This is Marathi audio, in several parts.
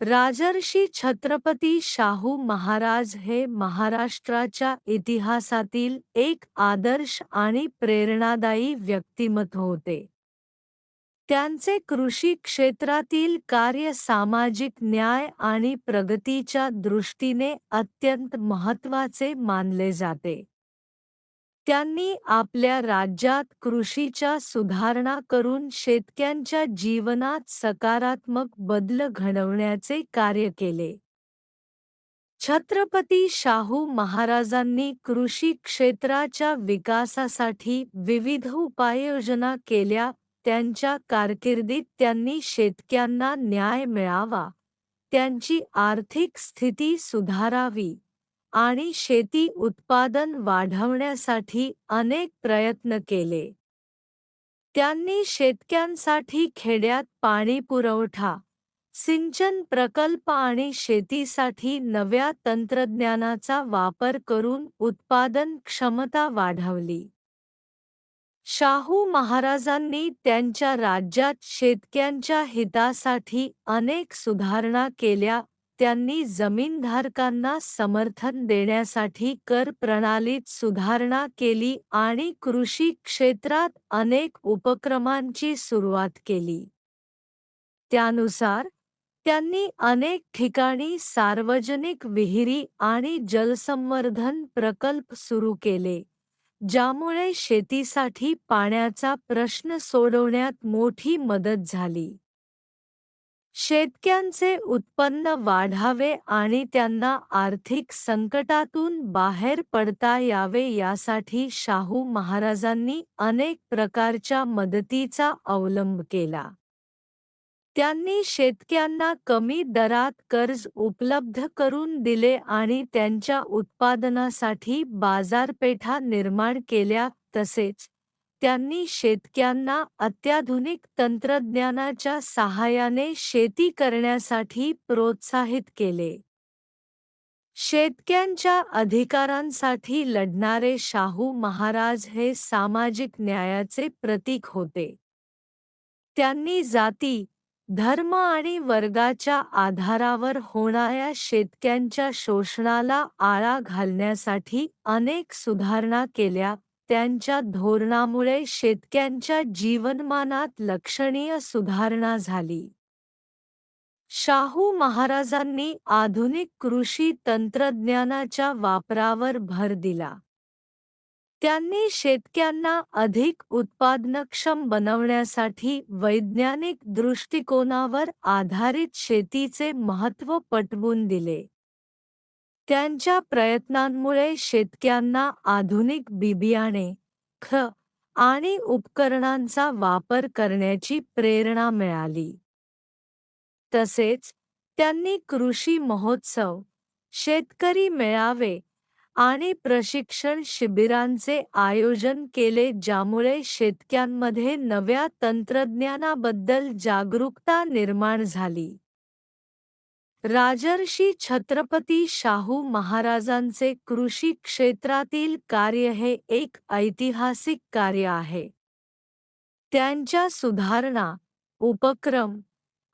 राजर्षी छत्रपती शाहू महाराज हे महाराष्ट्राच्या इतिहासातील एक आदर्श आणि प्रेरणादायी व्यक्तिमत्व होते. त्यांचे कृषी क्षेत्रातील कार्य सामाजिक न्याय आणि प्रगतीच्या दृष्टीने अत्यंत महत्त्वाचे मानले जाते. त्यांनी आपल्या राज्यात कृषीच्या सुधारणा करून शेतक्यांच्या जीवनात सकारात्मक बदल घडवण्याचे कार्य केले. छत्रपती शाहू महाराजांनी कृषी क्षेत्राच्या विकासासाठी विविध उपाययोजना केल्या त्यांच्या कारकिर्दीत त्यांनी शेतक्यांना न्याय मिळावा त्यांची आर्थिक स्थिती सुधारावी. आणि शेती उत्पादन वाढवण्यासाठी अनेक प्रयत्न केले. त्यांनी शेतक्यांसाठी खेड्यात पाणी पुरवठा सिंचन प्रकल्प आणि शेतीसाठी नव्या तंत्रज्ञानाचा वापर करून उत्पादन क्षमता वाढवली. शाहू महाराजांनी त्यांच्या राज्यात शेतक्यांच्या हितासाठी अनेक सुधारणा केल्या त्यांनी जमीनधारकांना समर्थन देण्यासाठी कर प्रणालीत सुधारणा केली आणि कृषी क्षेत्रात अनेक उपक्रमांची सुरुवात केली. त्यानुसार त्यांनी अनेक ठिकाणी सार्वजनिक विहिरी आणि जलसंवर्धन प्रकल्प सुरू केले ज्यामुळे शेतीसाठी पाण्याचा प्रश्न सोडवण्यात मोठी मदत झाली. शेतक्यांचे उत्पन्न वाढावे आणि त्यांना आर्थिक संकटातून बाहेर पडता यावे यासाठी शाहू महाराजांनी अनेक प्रकारच्या मदतीचा अवलंब केला. त्यांनी शेतक्यांना कमी दरात कर्ज उपलब्ध करून दिले आणि त्यांच्या उत्पादनासाठी बाजारपेठा निर्माण केल्या तसेच त्यांनी शेतक्यांना अत्याधुनिक तंत्रज्ञानाच्या सहाय्याने शेती करण्यासाठी प्रोत्साहित केले. शेतक्यांच्या अधिकारांसाठी लढणारे शाहू महाराज हे सामाजिक न्यायाचे प्रतीक होते. त्यांनी जाती धर्म आणि वर्गाच्या आधारावर होणाऱ्या शेतक्यांच्या शोषणाला आळा घालण्यासाठी अनेक सुधारणा केल्या त्यांच्या धोरणामुळे शेतक्यांच्या जीवनमानात लक्षणीय सुधारणा झाली. शाहू महाराजांनी आधुनिक कृषी तंत्रज्ञानाच्या वापरावर भर दिला. त्यांनी शेतक्यांना अधिक उत्पादनक्षम बनवण्यासाठी वैज्ञानिक दृष्टिकोनावर आधारित शेतीचे महत्त्व पटवून दिले. त्यांच्या प्रयत्नांमुळे शेतक्यांना आधुनिक बिबियाणे ख आणि उपकरणांचा वापर करण्याची प्रेरणा मिळाली. तसेच त्यांनी कृषी महोत्सव शेतकरी मेळावे आणि प्रशिक्षण शिबिरांचे आयोजन केले ज्यामुळे शेतक्यांमध्ये नव्या तंत्रज्ञानाबद्दल जागरूकता निर्माण झाली. राजर्षी छत्रपती शाहू महाराजांचे कृषी क्षेत्रातील कार्य हे एक ऐतिहासिक कार्य आहे. त्यांच्या सुधारणा उपक्रम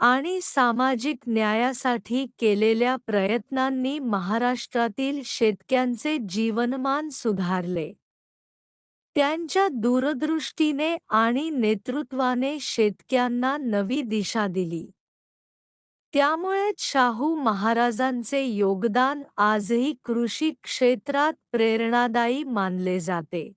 आणि सामाजिक न्यायासाठी केलेल्या प्रयत्नांनी महाराष्ट्रातील शेतक्यांचे जीवनमान सुधारले. त्यांच्या दूरदृष्टीने आणि नेतृत्वाने शेतक्यांना नवी दिशा दिली. त्यामुळेच शाहू महाराजांचे योगदान आजही कृषी क्षेत्रात प्रेरणादायी मानले जाते.